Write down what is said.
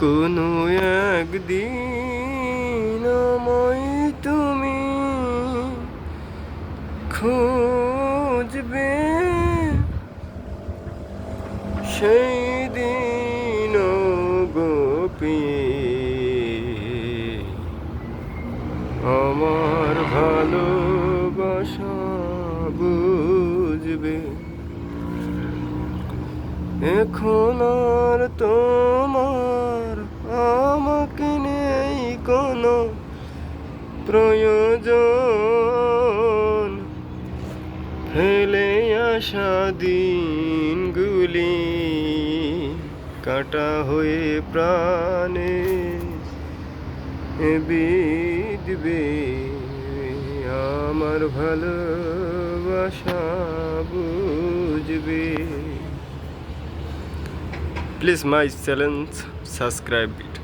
কোনো একদিন আমায় তুমি খুঁজবে। সেই দিন গোপী আমার ভালোবাসা বুঝবে। এখন আর তোমার কোনো প্রয়োজন ফেলে আসা দিনগুলি, কাটা হয়ে প্রাণে বিদবে আমার ভালোবাসা, বুঝবে। Please my channel subscribe it